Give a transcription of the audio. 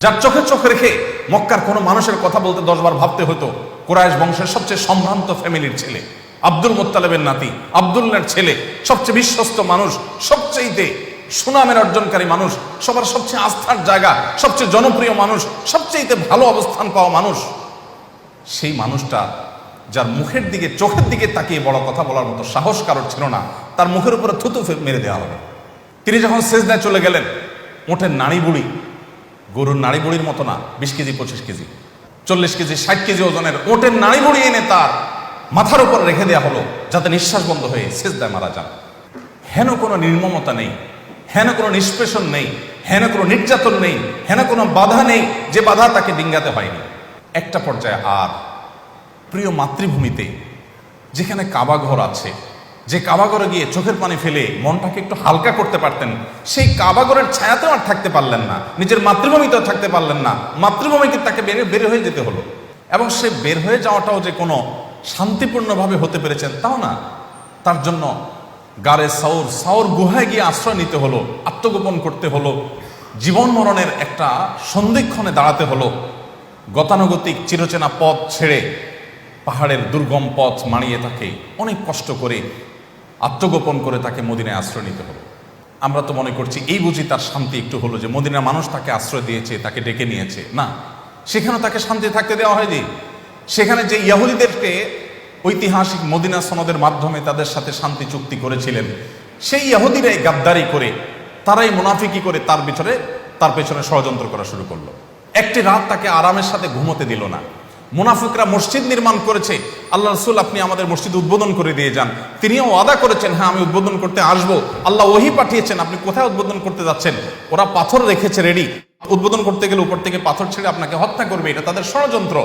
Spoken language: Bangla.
যার চোখে চোখ রেখে মক্কার কোনো মানুষের কথা বলতে দশবার ভাবতে হতো কোরআশ বংশের সবচেয়ে সম্ভ্রান্ত ফ্যামিলির ছেলে, আব্দুল মোত্তালেবের নাতি আব্দুল্লার ছেলে, সবচেয়ে বিশ্বস্ত মানুষ, সবচেয়েতে সুনামের অর্জনকারী মানুষ, সবার সবচেয়ে আস্থার জায়গা, সবচেয়ে জনপ্রিয় মানুষ, সবচেয়েতে ভালো অবস্থান পাওয়া মানুষ। সেই মানুষটা যার মুখের দিকে, চোখের দিকে তাকিয়ে বড় কথা বলার মতো সাহস কারোর ছিল না, তার মুখের উপরে থুতু মেরে দেওয়া হবে তিনি যখন সেজদায় চলে গেলেন ওঠের নাড়ি বুড়ি গরুর নাড়ি বুড়ির মতো না, বিশ কেজি, পঁচিশ কেজি। চল্লিশ কেজি, ষাট কেজি ওজনের ওটের নাড়ি বুড়ি এনে তার মাথার উপর রেখে দেওয়া হলো, যাতে নিঃশ্বাস বন্ধ হয়ে সেজদায় মারা যান। হেন কোনো নির্মমতা নেই, হেন কোনো নিষ্পেষণ নেই, হেন কোনো নির্যাতন নেই, হেন কোনো বাধা নেই যে বাধা তাকে ডিঙ্গাতে হয়নি। একটা পর্যায়ে আর প্রিয় মাতৃভূমিতে, যেখানে কাবাঘর আছে যে কাবাঘরে গিয়ে চোখের পানি ফেলে মনটাকে একটু হালকা করতে পারতেন, সেই কাবাগরের ছায়াতেও আর থাকতে পারলেন না, নিজের মাতৃভূমিতেও থাকতে পারলেন না, মাতৃভূমিকে তাকে বের বের হয়ে যেতে হলো। এবং সে বের হয়ে যাওয়াটাও যে কোনো শান্তিপূর্ণভাবে হতে পেরেছেন তাও না। তার জন্য গারে সাউর সাউর গুহায় গিয়ে আশ্রয় নিতে হলো, আত্মগোপন করতে হলো, জীবন মরণের একটা সন্ধিক্ষণে দাঁড়াতে হলো। গতানুগতিক চিরচেনা পথ ছেড়ে পাহাড়ের দুর্গম পথ মানিয়ে তাকে অনেক কষ্ট করে আত্মগোপন করে তাকে মদিনায় আশ্রয় নিতে হলো আমরা তো মনে করছি এই বুঝি তার শান্তি একটু হলো যে মদিনার মানুষ তাকে আশ্রয় দিয়েছে, তাকে ডেকে নিয়েছে। না, সেখানেও তাকে শান্তি থাকতে দেওয়া হয়নি। সেখানে যে ইয়াহুদিদেরকে ঐতিহাসিক মদিনা সনদের মাধ্যমে তাদের সাথে শান্তি চুক্তি করেছিলেন, সেই ইয়াহুদিরাই গাদ্দারি করে, তারাই মুনাফিকি করে তার পিছনে, তার পেছনে ষড়যন্ত্র করা শুরু করল। একটি রাত তাকে আরামের সাথে ঘুমোতে দিল না। মুনাফিকরা মসজিদ নির্মাণ করেছে। আল্লাহ রসুল আপনি আমাদের মসজিদ উদ্বোধন করে দিয়ে যান। তিনিও আদা করেছেন হ্যাঁ আমি উদ্বোধন করতে আসব। আল্লাহ ওহি পাঠিয়েছেন, আপনি কোথায় উদ্বোধন করতে যাচ্ছেন? ওরা পাথর রেখেছে রেডি। উদ্বোধন করতে গেলে উপর থেকে পাথর ছেড়ে আপনাকে হত্যা করবে, এটা তাদের ষড়যন্ত্র।